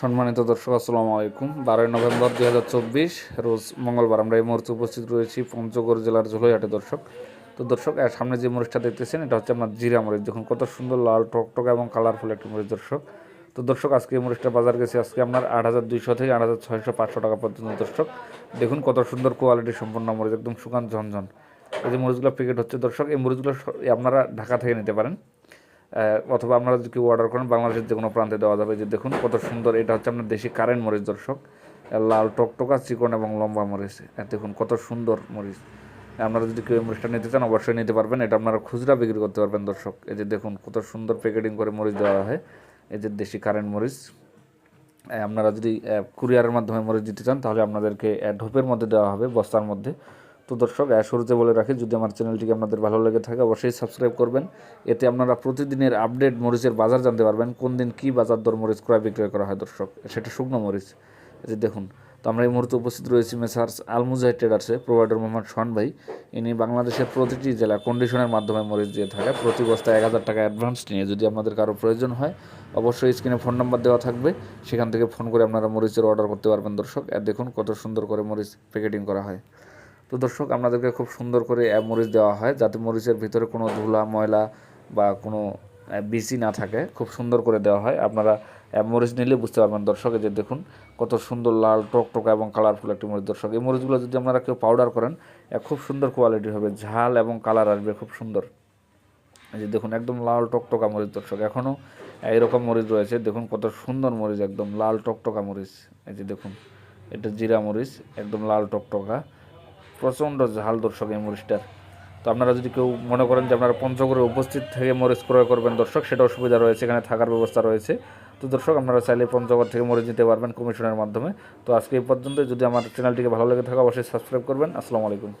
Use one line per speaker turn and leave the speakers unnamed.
সম্মানিত দর্শক, আসসালামু আলাইকুম। বারোই নভেম্বর হাজার চব্বিশ, রোজ মঙ্গলবার আমরা এই মুহূর্তে উপস্থিত রয়েছি পঞ্চগড় জেলার ঝোলইহাটে দর্শক। তো দর্শক সামনে যে মরিচটা দেখতেছেন, এটা হচ্ছে আপনার জিরা মরিচ। দেখুন, কত সুন্দর লাল, টকটকা এবং কালারফুল একটি মরিচ দর্শক। তো দর্শক, আজকে এই মরিচটা বাজার গেছে আজকে আপনার আট হাজার দুইশো থেকে আট হাজার ছয়শো পাঁচশো টাকা পর্যন্ত দর্শক। দেখুন, কত সুন্দর কোয়ালিটি সম্পন্ন মরিচ, একদম শুকান ঝনঝন। এই যে মরিচগুলো প্যাকেট হচ্ছে দর্শক, এই মরিচগুলো আপনারা ঢাকা থেকে নিতে পারেন। অথবা আপনারা যদি কেউ অর্ডার করেন, বাংলাদেশের যে কোনো প্রান্তে দেওয়া যাবে। যে দেখুন, কত সুন্দর, এটা হচ্ছে আপনার দেশি কারেন্ট মরিচ দর্শক। লাল টকটকা, চিকন এবং লম্বা মরিচ। দেখুন, কত সুন্দর মরিচ। আপনারা যদি কেউ মরিচটা নিতে চান, অবশ্যই নিতে পারবেন। এটা আপনারা খুচরা বিক্রি করতে পারবেন দর্শক। এই যে দেখুন, কত সুন্দর প্যাকেটিং করে মরিচ দেওয়া হয়। এই যে দেশি কারেন্ট মরিচ। আপনারা যদি কুরিয়ারের মাধ্যমে মরিচ দিতে চান, তাহলে আপনাদেরকে ঢোপের মধ্যে দেওয়া হবে, বস্তার মধ্যে। তো দর্শক শুরুতে বলে রাখি, যদি আমার চ্যানেলটিকে আপনাদের ভালো লেগে থাকে, অবশ্যই সাবস্ক্রাইব করবেন। এতে আপনারা প্রতিদিনের আপডেট মরিচের বাজার জানতে পারবেন, কোন দিন কী বাজার দর মরিচ ক্রয় বিক্রয় করা হয় দর্শক। সেটা শুকনো মরিচ। যে দেখুন, তো আমরা এই মুহূর্তে উপস্থিত রয়েছি মেসার্স আলমুজাহিদ ট্রেডার্সে, প্রোভাইডার মোহাম্মদ শন ভাই। ইনি বাংলাদেশের প্রতিটি জেলা কন্ডিশনের মাধ্যমে মরিচ দিয়ে থাকে। প্রতি বস্তায় এক হাজার টাকা অ্যাডভান্স নিয়ে যদি আপনাদের কারও প্রয়োজন হয়, অবশ্যই স্ক্রিনে ফোন নাম্বার দেওয়া থাকবে। সেখান থেকে ফোন করে আপনারা মরিচের অর্ডার করতে পারবেন দর্শক। আর দেখুন কত সুন্দর করে মরিচ প্যাকেটিং করা হয়। তো দর্শক, আপনাদেরকে খুব সুন্দর করে মরিচ দেওয়া হয় যাতে মরিচের ভিতরে কোনো ধুলা, ময়লা বা কোনো বিচি না থাকে। খুব সুন্দর করে দেওয়া হয়। আপনারা মরিচ নিলে বুঝতে পারবেন দর্শক যে দেখুন কত সুন্দর লাল, টকটকা এবং কালারফুল একটি মরিচ দর্শক। এই মরিচগুলো যদি আপনারা কেউ পাউডার করেন খুব সুন্দর কোয়ালিটি হবে, ঝাল এবং কালার আসবে খুব সুন্দর। এই যে দেখুন একদম লাল, টকটকা মরিচ দর্শক এখনও এইরকম মরিচ রয়েছে। দেখুন কত সুন্দর মরিচ, একদম লাল, টকটকা মরিচ। এই যে দেখুন, এটা জিরা মরিচ, একদম লাল, টকটকা। প্রচণ্ড ঝাল দর্শক এই মরিচটার। তো আপনারা যদি কেউ মনে করেন যে আপনারা পঞ্চগড়ে উপস্থিত থেকে মরিচ ক্রয় করবেন দর্শক, সেটাও সুবিধা রয়েছে, এখানে থাকার ব্যবস্থা রয়েছে। তো দর্শক, আপনারা চাইলে পঞ্চগড় থেকে মরিচ নিতে পারবেন কমিশনের মাধ্যমে। তো আজকে এই পর্যন্ত যদি আমার চ্যানেলটিকে ভালো লেগে থাকে, অবশ্যই সাবস্ক্রাইব করবেন। আসসালামু আলাইকুম।